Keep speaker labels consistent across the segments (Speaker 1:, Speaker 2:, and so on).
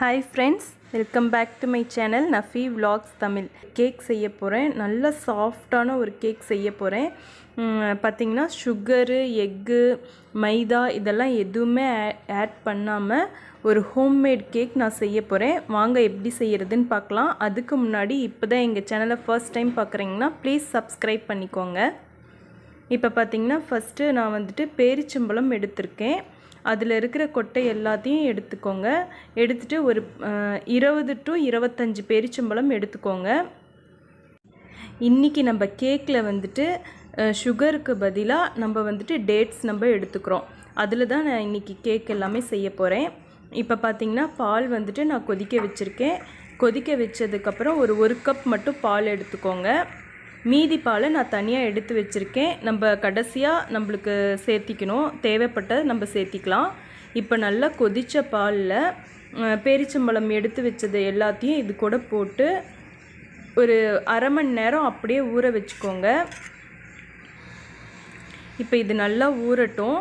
Speaker 1: Hi friends welcome back to my channel Nafi vlogs Tamil cake செய்ய போகிறேன் நல்ல சாஃப்டான ஒரு கேக் செய்ய போகிறேன் பார்த்திங்கன்னா சுகரு எக்கு மைதா இதெல்லாம் எதுவுமே ஆட் பண்ணாமல் ஒரு ஹோம்மேட் கேக் நான் செய்ய போகிறேன் வாங்க எப்படி செய்கிறதுன்னு பார்க்கலாம். அதுக்கு முன்னாடி இப்போ தான் எங்கள் சேனலை ஃபர்ஸ்ட் டைம் பார்க்குறீங்கன்னா ப்ளீஸ் சப்ஸ்கிரைப் பண்ணிக்கோங்க. இப்போ பார்த்திங்கன்னா ஃபஸ்ட்டு நான் வந்துட்டு பேரிச்சம்பழம் எடுத்திருக்கேன். அதில் இருக்கிற கொட்டை எல்லாத்தையும் எடுத்துக்கோங்க. எடுத்துகிட்டு ஒரு இருபது டு இருபத்தஞ்சி பேரிச்சம்பழம் எடுத்துக்கோங்க. இன்றைக்கி நம்ம கேக்கில் வந்துட்டு சுகருக்கு பதிலாக நம்ம வந்துட்டு டேட்ஸ் நம்ம எடுத்துக்கிறோம். அதில் தான் நான் இன்றைக்கி கேக் எல்லாமே செய்ய போகிறேன் இப்போ பார்த்தீங்கன்னா பால் வந்துட்டு நான் கொதிக்க வச்சுருக்கேன். கொதிக்க வச்சதுக்கப்புறம் ஒரு ஒரு கப் மட்டும் பால் எடுத்துக்கோங்க. மீதி பாலை நான் தனியாக எடுத்து வச்சுருக்கேன். நம்ம கடைசியாக நம்மளுக்கு சேர்த்திக்கணும். தேவைப்பட்டதை நம்ம சேர்த்திக்கலாம். இப்போ நல்லா கொதித்த பாலில் பேரிச்சம்பழம் எடுத்து வச்சது எல்லாத்தையும் இது கூட போட்டு ஒரு அரை மணி நேரம் அப்படியே ஊற வச்சுக்கோங்க. இப்போ இது நல்லா ஊறட்டும்.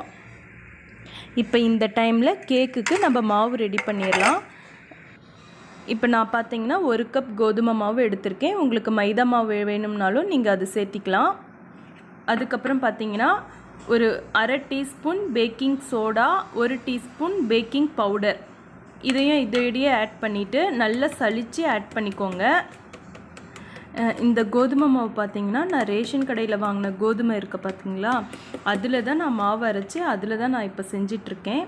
Speaker 1: இப்போ இந்த டைமில் கேக்குக்கு நம்ம மாவு ரெடி பண்ணிடலாம் இப்போ நான் பார்த்தீங்கன்னா ஒரு கப் கோதுமை மாவு எடுத்திருக்கேன். உங்களுக்கு மைதா மாவு வேணும்னாலும் நீங்கள் அது சேர்த்திக்கலாம். அதுக்கப்புறம் பார்த்தீங்கன்னா ஒரு அரை டீஸ்பூன் பேக்கிங் சோடா ஒரு டீஸ்பூன் பேக்கிங் பவுடர். இதையும் இதோடையே ஆட் பண்ணிவிட்டு நல்லா சலித்து ஆட் பண்ணிக்கோங்க. இந்த கோதுமை மாவு பார்த்தீங்கன்னா நான் ரேஷன் கடையில் வாங்கின கோதுமை இருக்க பார்த்தீங்களா? அதில் தான் நான் மாவு அரைச்சி அதில் தான் நான் இப்போ செஞ்சிட்ருக்கேன்.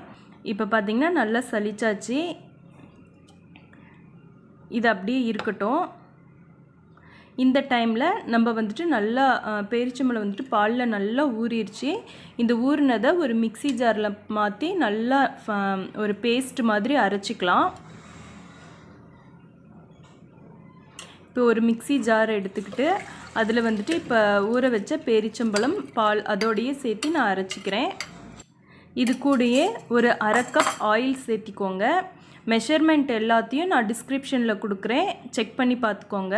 Speaker 1: இப்போ பார்த்திங்கன்னா நல்லா சளிச்சாச்சு. இது அப்படியே இருக்கட்டும். இந்த டைமில் நம்ம வந்துட்டு நல்லா பேரிச்சம்பழம் வந்துட்டு பாலில் நல்லா ஊறிடுச்சு இந்த ஊறினதை ஒரு மிக்ஸி ஜாரில் மாற்றி நல்லா ஃப- ஒரு பேஸ்ட் மாதிரி அரைச்சிக்கலாம். இப்போ ஒரு மிக்ஸி ஜார் எடுத்துக்கிட்டு அதில் வந்துட்டு இப்போ ஊற வச்ச பேரிச்சம்பழம் பால் அதோடையே சேர்த்து நான் அரைச்சிக்கிறேன். இது கூடயே ஒரு அரை கப் ஆயில் சேர்த்திக்கோங்க. மெஷர்மெண்ட் எல்லாத்தையும் நான் டிஸ்கிரிப்ஷனில் கொடுக்குறேன். செக் பண்ணி பார்த்துக்கோங்க.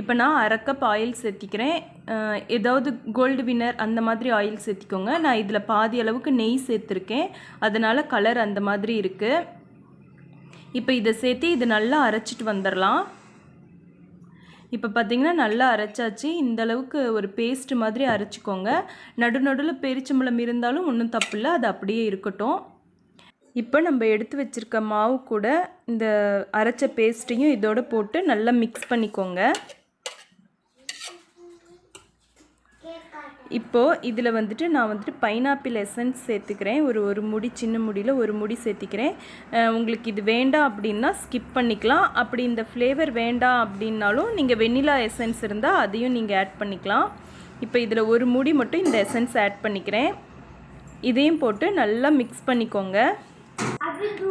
Speaker 1: இப்போ நான் அரை கப் ஆயில் சேர்த்திக்கிறேன் ஏதாவது கோல்டு வின்னர் அந்த மாதிரி ஆயில் சேர்த்திக்கோங்க. நான் இதில் பாதி அளவுக்கு நெய் சேர்த்துருக்கேன். அதனால் கலர் அந்த மாதிரி இருக்குது இப்போ இதை சேர்த்து இது நல்லா அரைச்சிட்டு வந்துடலாம் இப்போ பார்த்தீங்கன்னா நல்லா அரைச்சாச்சு. இந்த அளவுக்கு ஒரு பேஸ்ட் மாதிரி அரைச்சிக்கோங்க. நடு நடுவில் பேரிச்சம்பழம் இருந்தாலும் ஒன்றும் தப்பு இல்லை. அது அப்படியே இருக்கட்டும். இப்போ நம்ம எடுத்து வச்சிருக்க மாவு கூட இந்த அரைச்ச பேஸ்ட்டையும் இதோட போட்டு நல்லா மிக்ஸ் பண்ணிக்கோங்க. இப்போது இதில் வந்துட்டு நான் வந்துட்டு பைனாப்பிள் எசன்ஸ் சேர்த்துக்கிறேன். ஒரு ஒரு முடி சின்ன முடியில் ஒரு முடி சேர்த்துக்கிறேன். உங்களுக்கு இது வேண்டாம் அப்படின்னா ஸ்கிப் பண்ணிக்கலாம். அப்படி இந்த ஃப்ளேவர் வேண்டாம் அப்படின்னாலும் நீங்கள் வெண்ணிலா எசன்ஸ் இருந்தால் அதையும் நீங்கள் ஆட் பண்ணிக்கலாம். இப்போ இதில் ஒரு முடி மட்டும் இந்த எசன்ஸ் ஆட் பண்ணிக்கிறேன். இதையும் போட்டு நல்லா மிக்ஸ் பண்ணிக்கோங்க.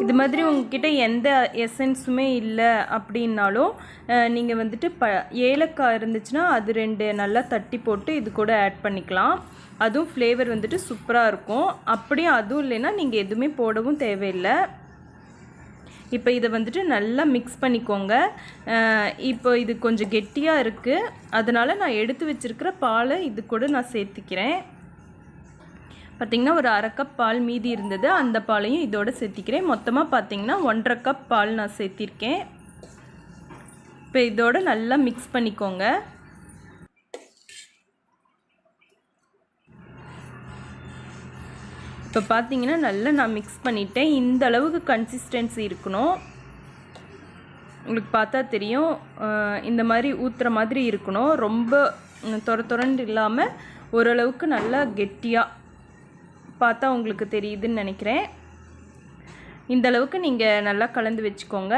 Speaker 1: இது மாதிரி உங்ககிட்ட எந்த எசன்ஸுமே இல்லை அப்படின்னாலும் நீங்கள் வந்துட்டு ப ஏலக்காய் இருந்துச்சுன்னா அது ரெண்டு நல்லா தட்டி போட்டு இது கூட ஆட் பண்ணிக்கலாம். அதுவும் ஃப்ளேவர் வந்துட்டு சூப்பராக இருக்கும். அப்படியும் அதுவும் இல்லைன்னா நீங்கள் எதுவுமே போடவும் தேவையில்லை. இப்போ இதை வந்துட்டு நல்லா மிக்ஸ் பண்ணிக்கோங்க. இப்போ இது கொஞ்சம் கெட்டியாக இருக்குது அதனால் நான் எடுத்து வச்சிருக்கிற பாலை இது கூட நான் சேர்த்துக்கிறேன். பார்த்திங்கன்னா ஒரு அரை கப் பால் மீதி இருந்தது. அந்த பாலையும் இதோடு சேர்த்திக்கிறேன். மொத்தமாக பார்த்தீங்கன்னா ஒன்றரை கப் பால் நான் சேர்த்திருக்கேன். இப்போ இதோட நல்லா மிக்ஸ் பண்ணிக்கோங்க. இப்போ பார்த்தீங்கன்னா நல்லா நான் மிக்ஸ் பண்ணிட்டேன். இந்த அளவுக்கு கன்சிஸ்டன்சி இருக்கணும். உங்களுக்கு பார்த்தா தெரியும். இந்த மாதிரி ஊற்றுற மாதிரி இருக்கணும். ரொம்ப தொர தொரண்டு இல்லாமல் ஓரளவுக்கு நல்லா கெட்டியாக பார்த்தா உங்களுக்கு தெரியுதுன்னு நினைக்கிறேன். இந்த அளவுக்கு நீங்கள் நல்லா கலந்து வச்சுக்கோங்க.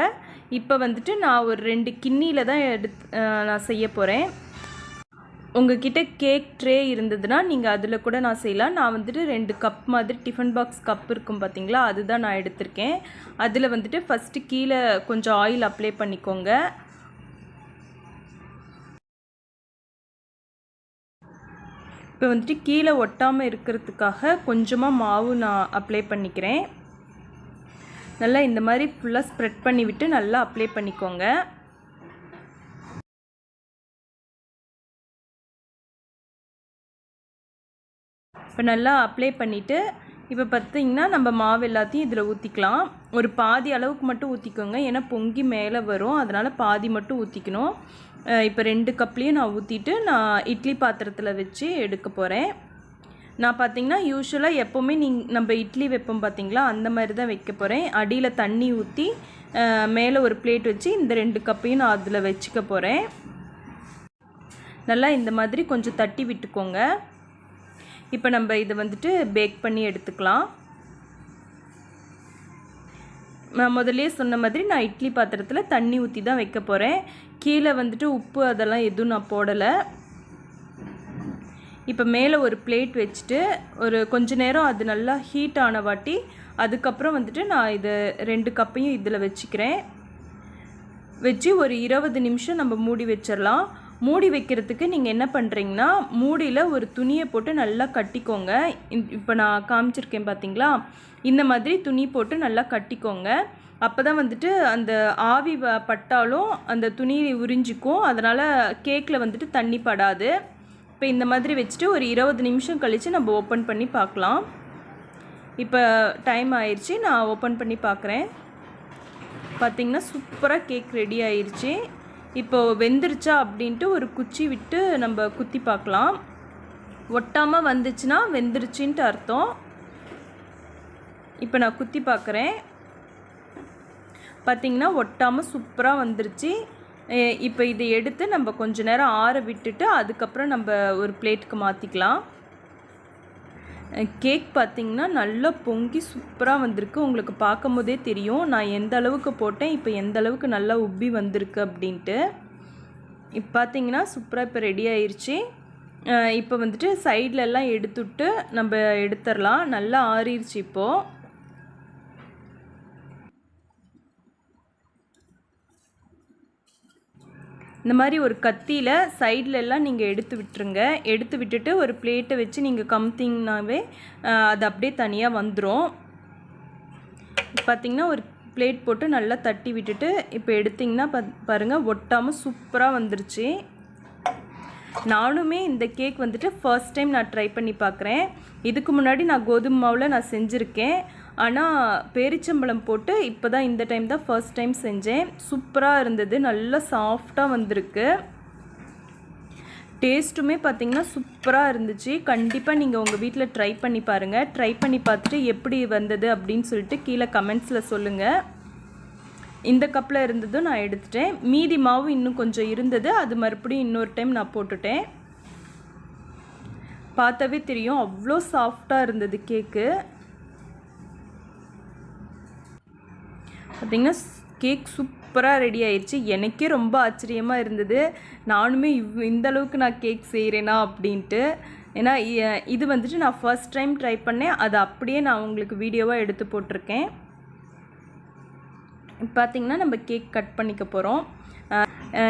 Speaker 1: இப்போ வந்துட்டு நான் ஒரு ரெண்டு கிண்ணியில் தான் எடுத்து நான் செய்ய போகிறேன் உங்ககிட்ட கேக் ட்ரே இருந்ததுன்னா நீங்கள் அதில் கூட நான் செய்யலாம். நான் வந்துட்டு ரெண்டு கப் மாதிரி டிஃபன் பாக்ஸ் கப் இருக்கும் பார்த்தீங்களா அதுதான் நான் எடுத்திருக்கேன். அதில் வந்துட்டு ஃபஸ்ட்டு கீழே கொஞ்சம் ஆயில் அப்ளை பண்ணிக்கோங்க. இப்போ வந்துட்டு கீழே ஒட்டாமல் இருக்கிறதுக்காக கொஞ்சமாக மாவு நான் அப்ளை பண்ணிக்கிறேன். நல்லா இந்த மாதிரி ஃபுல்லாக ஸ்ப்ரெட் பண்ணிவிட்டு நல்லா அப்ளை பண்ணிக்கோங்க. இப்போ நல்லா அப்ளை பண்ணிவிட்டு இப்போ பார்த்தீங்கன்னா நம்ம மாவு எல்லாத்தையும் இதில் ஊற்றிக்கலாம் ஒரு பாதி அளவுக்கு மட்டும் ஊற்றிக்கோங்க ஏன்னா பொங்கி மேலே வரும் அதனால் பாதி மட்டும் ஊற்றிக்கணும் இப்போ ரெண்டு கப்லேயும் நான் ஊற்றிட்டு நான் இட்லி பாத்திரத்தில் வச்சு எடுக்க போகிறேன் நான் பார்த்தீங்கன்னா யூஸ்வலாக எப்போவுமே நீங் நம்ம இட்லி வைப்போம் பார்த்திங்களா அந்த மாதிரி தான் வைக்க போகிறேன் அடியில் தண்ணி ஊற்றி மேலே ஒரு பிளேட் வச்சு இந்த ரெண்டு கப்பையும் நான் அதில் வச்சுக்க போகிறேன் நல்லா இந்த மாதிரி கொஞ்சம் தட்டி விட்டுக்கோங்க. இப்போ நம்ம இதை வந்துட்டு பேக் பண்ணி எடுத்துக்கலாம். நான் முதலே சொன்ன மாதிரி நான் இட்லி பாத்திரத்தில் தண்ணி ஊற்றி தான் வைக்க போகிறேன் கீழே வந்துட்டு உப்பு அதெல்லாம் எதுவும் நான் போடலை. இப்போ மேலே ஒரு பிளேட் வச்சுட்டு ஒரு கொஞ்ச நேரம் அது நல்லா ஹீட் ஆன வாட்டி அதுக்கப்புறம் வந்துட்டு நான் இதை ரெண்டு கப்பையும் இதில் வச்சுக்கிறேன். வச்சு ஒரு இருபது நிமிஷம் நம்ம மூடி வச்சிடலாம் மூடி வைக்கிறதுக்கு நீங்கள் என்ன பண்ணுறீங்கன்னா மூடியில் ஒரு துணியை போட்டு நல்லா கட்டிக்கோங்க. இப்போ நான் காமிச்சிருக்கேன் பார்த்தீங்களா இந்த மாதிரி துணி போட்டு நல்லா கட்டிக்கோங்க. அப்போ தான் வந்துட்டு அந்த ஆவி பட்டாலும் அந்த துணி உறிஞ்சிக்கும். அதனால் கேக்கில் வந்துட்டு தண்ணி படாது. இப்போ இந்த மாதிரி வச்சுட்டு ஒரு இருபது நிமிஷம் கழித்து நம்ம ஓப்பன் பண்ணி பார்க்கலாம் இப்போ டைம் ஆயிடுச்சு நான் ஓப்பன் பண்ணி பார்க்குறேன் பார்த்தீங்கன்னா சூப்பராக கேக் ரெடி ஆயிடுச்சு இப்போ வெந்துருச்சா அப்படின்ட்டு ஒரு குச்சி விட்டு நம்ம குத்தி பார்க்கலாம் ஒட்டாமல் வந்துச்சுன்னா வெந்துருச்சின்ட்டு அர்த்தம். இப்போ நான் குத்தி பார்க்குறேன். பார்த்தீங்கன்னா ஒட்டாமல் சூப்பராக வந்துருச்சு. இப்போ இதை எடுத்து நம்ம கொஞ்ச நேரம் ஆற விட்டுட்டு அதுக்கப்புறம் நம்ம ஒரு பிளேட்டுக்கு மாற்றிக்கலாம் கேக் பார்த்திங்கன்னா நல்லா பொங்கி சூப்பராக வந்திருக்கு. உங்களுக்கு பார்க்கும் போதே தெரியும். நான் எந்த அளவுக்கு போட்டேன் இப்போ எந்த அளவுக்கு நல்லா உப்பி வந்திருக்கு அப்படின்ட்டு. இப்போ பார்த்தீங்கன்னா சூப்பராக இப்போ ரெடி ஆயிடுச்சு இப்போ வந்துட்டு சைட்லெல்லாம் எடுத்துட்டு நம்ம எடுத்துடலாம். நல்லா ஆறிடுச்சு இப்போது இந்த மாதிரி ஒரு கத்தியில் சைடில் எல்லாம் நீங்கள் எடுத்து விட்டுருங்க. எடுத்து விட்டுட்டு ஒரு பிளேட்டை வச்சு நீங்கள் கமுத்திங்கனாவே அது அப்படியே தனியாக வந்துடும் பார்த்தீங்கன்னா ஒரு பிளேட் போட்டு நல்லா தட்டி விட்டுட்டு இப்போ எடுத்திங்கன்னா பா பாருங்கள் ஒட்டாமல் சூப்பராக வந்துருச்சு. நானுமே இந்த கேக் வந்துட்டு ஃபர்ஸ்ட் டைம் நான் ட்ரை பண்ணி பார்க்குறேன் இதுக்கு முன்னாடி நான் கோதுமை மாவில் நான் செஞ்சுருக்கேன். ஆனால் பேரிச்சம்பழம் போட்டு இப்போ தான் இந்த டைம் தான் ஃபர்ஸ்ட் டைம் செஞ்சேன். சூப்பராக இருந்தது. நல்லா சாஃப்டாக வந்திருக்கு. டேஸ்ட்டுமே பார்த்தீங்கன்னா சூப்பராக இருந்துச்சு. கண்டிப்பாக நீங்கள் உங்கள் வீட்டில் ட்ரை பண்ணி பாருங்கள் ட்ரை பண்ணி பார்த்துட்டு எப்படி வந்தது அப்படின்னு சொல்லிட்டு கீழே கமெண்ட்ஸில் சொல்லுங்கள் இந்த கப்பில் இருந்ததும் நான் எடுத்துட்டேன். மீதி மாவு இன்னும் கொஞ்சம் இருந்தது. அது மறுபடியும் இன்னொரு டைம் நான் போட்டுட்டேன். பார்த்தாவே தெரியும். அவ்வளோ சாஃப்டாக இருந்தது கேக்கு பார்த்திங்கன்னா கேக் சூப்பராக ரெடி ஆயிடுச்சு எனக்கே ரொம்ப ஆச்சரியமாக இருந்தது. நானுமே இவ் இந்த அளவுக்கு நான் கேக் செய்கிறேனா அப்படின்ட்டு. ஏன்னா இது வந்துட்டு நான் ஃபர்ஸ்ட் டைம் ட்ரை பண்ணேன். அதை அப்படியே நான் உங்களுக்கு வீடியோவாக எடுத்து போட்டிருக்கேன். பார்த்திங்கன்னா நம்ம கேக் கட் பண்ணிக்க போகிறோம்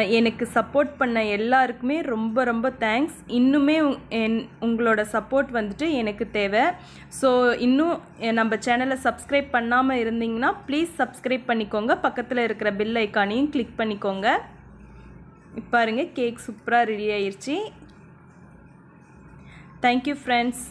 Speaker 1: எனக்கு சப்போர்ட் பண்ண எல்லாருக்குமே ரொம்ப ரொம்ப தேங்க்ஸ் இன்னுமே உங்- என் உங்களோட சப்போர்ட் வந்துட்டு எனக்கு தேவை. ஸோ இன்னும் நம்ம சேனலை சப்ஸ்கிரைப் பண்ணாமல் இருந்தீங்கன்னா ப்ளீஸ் சப்ஸ்கிரைப் பண்ணிக்கோங்க. பக்கத்தில் இருக்கிற பெல் ஐக்கானையும் கிளிக் பண்ணிக்கோங்க. பாருங்கள் கேக் சூப்பராக ரெடி ஆயிடுச்சு தேங்க்யூ ஃப்ரெண்ட்ஸ்